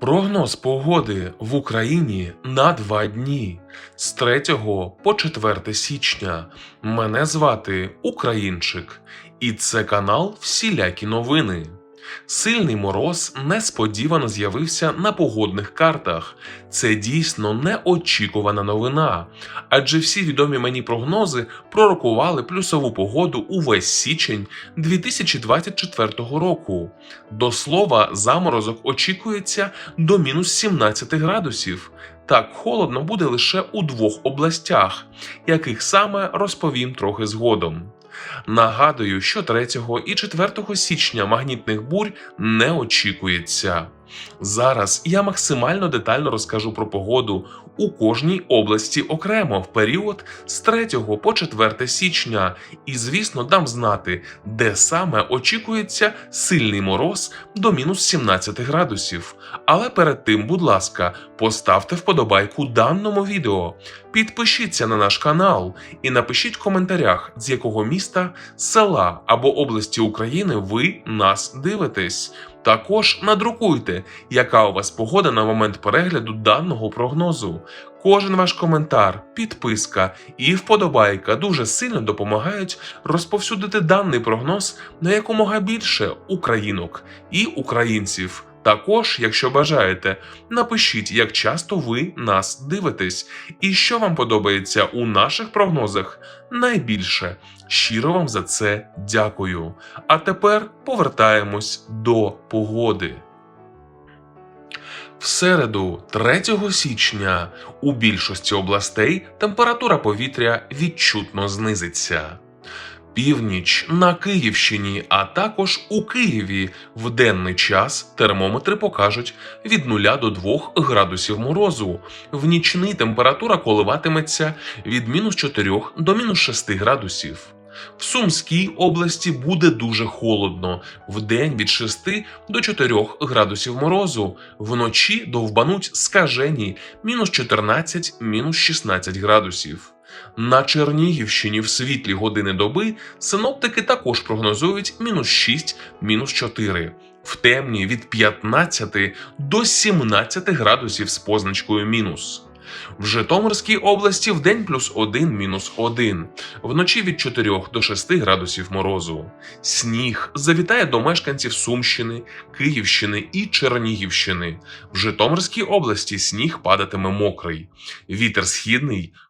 Прогноз погоди в Україні на два дні з 3 по 4 січня. Мене звати Українчик, і це канал Всілякі новини. Сильний мороз несподівано з'явився на погодних картах. Це дійсно неочікувана новина, адже всі відомі мені прогнози пророкували плюсову погоду увесь січень 2024 року. До слова, заморозок очікується до мінус 17 градусів. Так холодно буде лише у двох областях, яких саме розповім трохи згодом. Нагадую, що 3 і 4 січня магнітних бурь не очікується. Зараз я максимально детально розкажу про погоду у кожній області окремо в період з 3 по 4 січня, і, звісно, дам знати, де саме очікується сильний мороз до мінус 17 градусів. Але перед тим, будь ласка, поставте вподобайку даному відео, підпишіться на наш канал і напишіть в коментарях, з якого міста, села або області України ви нас дивитесь. Також надрукуйте, яка у вас погода на момент перегляду даного прогнозу. Кожен ваш коментар, підписка і вподобайка дуже сильно допомагають розповсюдити даний прогноз на якомога більше українок і українців. Також, якщо бажаєте, напишіть, як часто ви нас дивитесь, і що вам подобається у наших прогнозах найбільше. Щиро вам за це дякую. А тепер повертаємось до погоди. В середу, 3 січня, у більшості областей температура повітря відчутно знизиться. Північ на Київщині, а також у Києві в денний час термометри покажуть від 0 до 2 градусів морозу. В нічний температура коливатиметься від мінус 4 до мінус 6 градусів. В Сумській області буде дуже холодно, вдень від 6 до 4 градусів морозу, вночі довбануть скажені мінус 14, мінус 16 градусів. На Чернігівщині в світлі години доби синоптики також прогнозують мінус 6, мінус 4. В темні від 15 до 17 градусів з позначкою мінус. В Житомирській області в день плюс 1, мінус 1, вночі від 4 до 6 градусів морозу. Сніг завітає до мешканців Сумщини, Київщини і Чернігівщини. В Житомирській області сніг падатиме мокрий. Вітер східний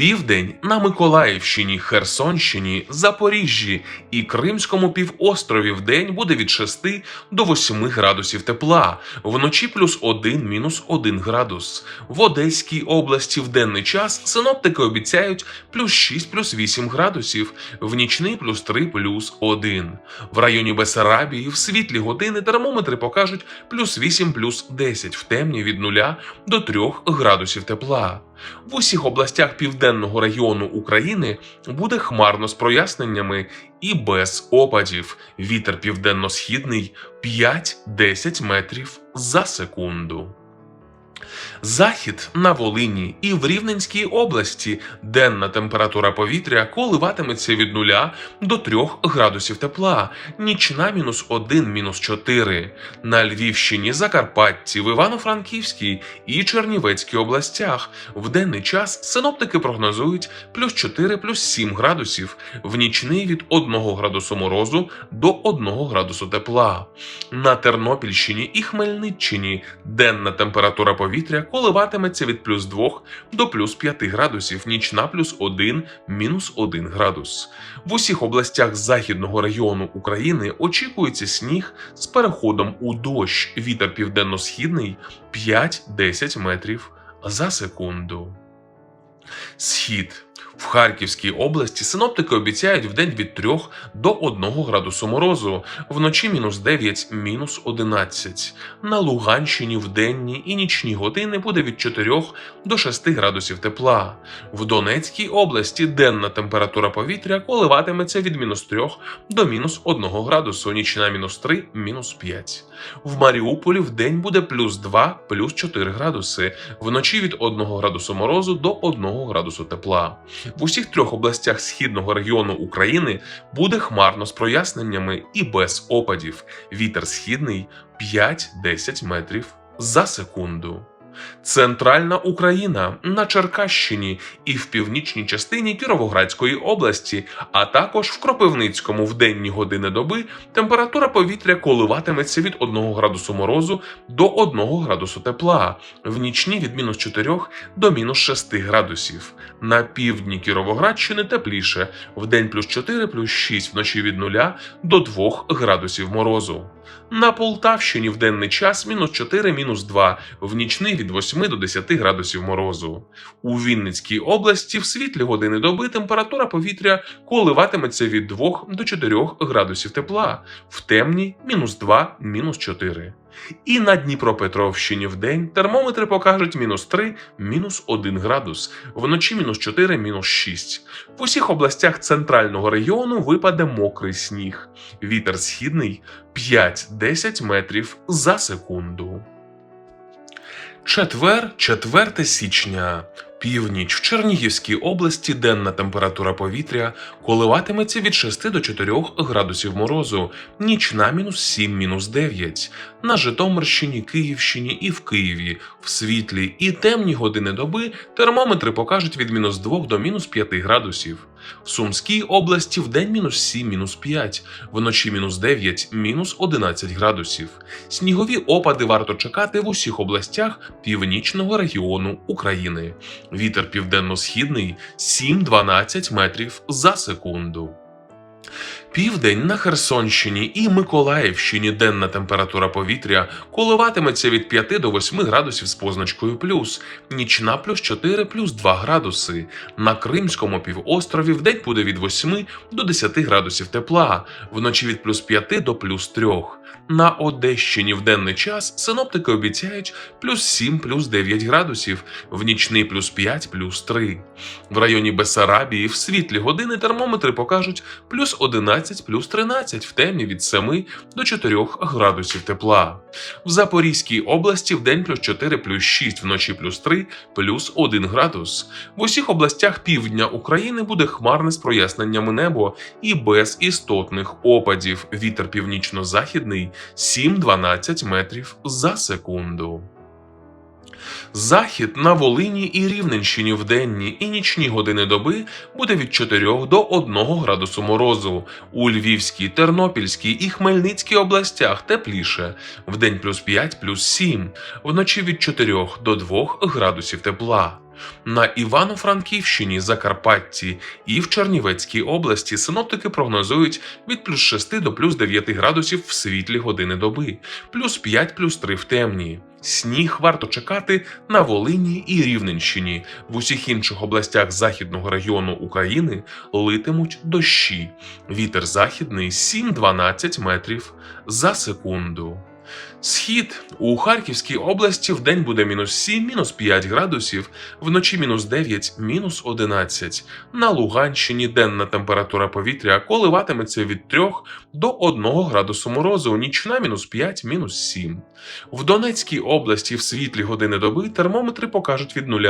Південь на Миколаївщині, Херсонщині, Запоріжжі і Кримському півострові в день буде від 6 до 8 градусів тепла, вночі плюс 1 мінус 1 градус. В Одеській області в денний час синоптики обіцяють плюс 6 плюс 8 градусів, в нічний плюс 3 плюс 1. В районі Бесарабії в світлі години термометри покажуть плюс 8 плюс 10, в темні від 0 до 3 градусів тепла. В усіх областях південного регіону України буде хмарно з проясненнями і без опадів. Вітер південно-східний 5-10 метрів за секунду. Захід на Волині і в Рівненській області денна температура повітря коливатиметься від 0 до 3 градусів тепла, нічна мінус 1, мінус 4. На Львівщині, Закарпатті, в Івано-Франківській і Чернівецькій областях в денний час синоптики прогнозують плюс 4, плюс 7 градусів, в нічний від 1 градусу морозу до 1 градусу тепла. На Тернопільщині і Хмельниччині денна температура повітря коливатиметься від плюс 2 до плюс 5 градусів, нічна плюс 1, мінус 1 градус. В усіх областях західного регіону України очікується сніг з переходом у дощ. Вітер південно-східний 5-10 метрів за секунду. Схід. В Харківській області синоптики обіцяють в день від 3 до 1 градусу морозу, вночі мінус 9, мінус 11. На Луганщині в денні і нічні години буде від 4 до 6 градусів тепла. В Донецькій області денна температура повітря коливатиметься від мінус 3 до мінус 1 градусу, нічна мінус 3, мінус 5. В Маріуполі в день буде плюс 2, плюс 4 градуси, вночі від 1 градусу морозу до 1 градусу тепла. В усіх трьох областях східного регіону України буде хмарно з проясненнями і без опадів. Вітер східний 5-10 метрів за секунду. Центральна Україна на Черкащині і в північній частині Кіровоградської області, а також в Кропивницькому в денні години доби температура повітря коливатиметься від 1 градусу морозу до 1 градусу тепла, в нічні від мінус 4 до мінус 6 градусів. На півдні Кіровоградщини тепліше, в день плюс 4, плюс 6, вночі від 0 до 2 градусів морозу. На Полтавщині в денний час мінус 4, мінус 2, в нічний від 8 до 10 градусів морозу. У Вінницькій області в світлі години доби температура повітря коливатиметься від 2 до 4 градусів тепла, в темні мінус 2, мінус 4. І на Дніпропетровщині в день термометри покажуть мінус 3, мінус 1 градус, вночі мінус 4, мінус 6. В усіх областях центрального регіону випаде мокрий сніг. Вітер східний 5-10 метрів за секунду. Четвер, 4 січня. Північ в Чернігівській області денна температура повітря коливатиметься від 6 до 4 градусів морозу, нічна мінус 7, мінус 9. На Житомирщині, Київщині і в Києві в світлі і темні години доби термометри покажуть від мінус 2 до мінус 5 градусів. В Сумській області в день мінус 7, мінус 5, вночі мінус 9, мінус 11 градусів. Снігові опади варто чекати в усіх областях північного регіону України. Вітер південно-східний 7-12 метрів за секунду. Південь на Херсонщині і Миколаївщині денна температура повітря коливатиметься від 5 до 8 градусів з позначкою плюс, нічна плюс 4 плюс 2 градуси. На Кримському півострові вдень буде від 8 до 10 градусів тепла, вночі від плюс 5 до плюс 3. На Одещині в денний час синоптики обіцяють плюс 7 плюс 9 градусів, в нічний плюс 5 плюс 3. В районі Бесарабії в світлі години термометри покажуть плюс 11 плюс 13, в темні від 7 до 4 градусів тепла. В Запорізькій області в день плюс 4 плюс 6, вночі плюс 3 плюс 1 градус. В усіх областях півдня України буде хмарне з проясненнями небо і без істотних опадів. Вітер північно-західний 7-12 метрів за секунду. Захід на Волині і Рівненщині в денні і нічні години доби буде від 4 до 1 градусу морозу. У Львівській, Тернопільській і Хмельницькій областях тепліше. В день плюс 5, плюс 7, вночі від 4 до 2 градусів тепла. На Івано-Франківщині, Закарпатті і в Чернівецькій області синоптики прогнозують від плюс 6 до плюс 9 градусів в світлі години доби, плюс 5, плюс 3 в темні. Сніг варто чекати на Волині і Рівненщині. В усіх інших областях західного регіону України литимуть дощі. Вітер західний 7-12 метрів за секунду. Схід у Харківській області в день буде мінус 7, мінус 5 градусів, вночі мінус 9, мінус 11. На Луганщині денна температура повітря коливатиметься від 3 до 1 градусу морозу, нічна мінус 5, мінус 7. В Донецькій області в світлі години доби термометри покажуть від 0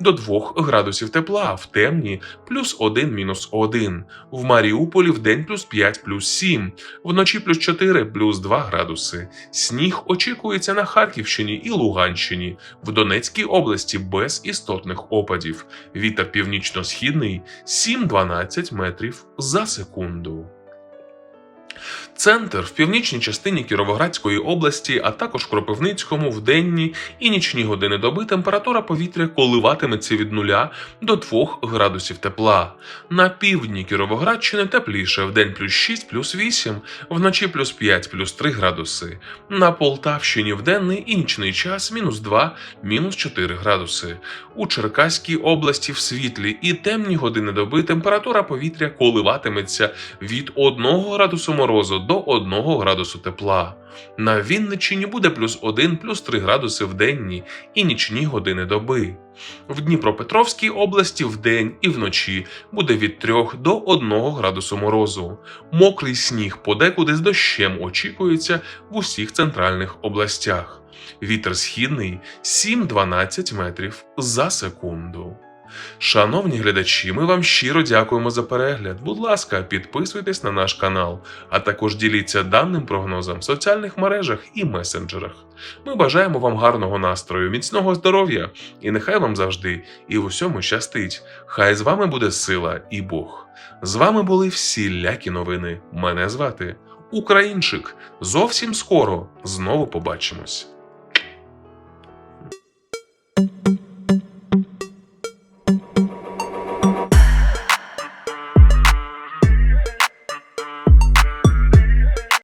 до 2 градусів тепла, в темні плюс 1, мінус 1. В Маріуполі в день плюс 5, плюс 7, вночі плюс 4, плюс 2 градуси. Сніг очікується на Харківщині і Луганщині, в Донецькій області без істотних опадів. Вітер північно-східний 7-12 метрів за секунду. Центр в північній частині Кіровоградської області, а також Кропивницькому в денні і нічні години доби температура повітря коливатиметься від 0 до 2 градусів тепла. На півдні Кіровоградщини тепліше в день плюс 6, плюс 8, вночі плюс 5, плюс 3 градуси. На Полтавщині в денний і нічний час мінус 2, мінус 4 градуси. У Черкаській області в світлі і темні години доби температура повітря коливатиметься від 1 градусу морозу до 1 градусу тепла. На Вінниччині буде плюс 1, плюс 3 градуси в денні і нічні години доби. В Дніпропетровській області вдень і вночі буде від 3 до 1 градусу морозу. Мокрий сніг подекуди з дощем очікується в усіх центральних областях. Вітер східний 7-12 метрів за секунду. Шановні глядачі, ми вам щиро дякуємо за перегляд. Будь ласка, підписуйтесь на наш канал, а також діліться даним прогнозом в соціальних мережах і месенджерах. Ми бажаємо вам гарного настрою, міцного здоров'я, і нехай вам завжди і в усьому щастить. Хай з вами буде сила і Бог. З вами були всілякі новини. Мене звати Українчик. Зовсім скоро знову побачимось.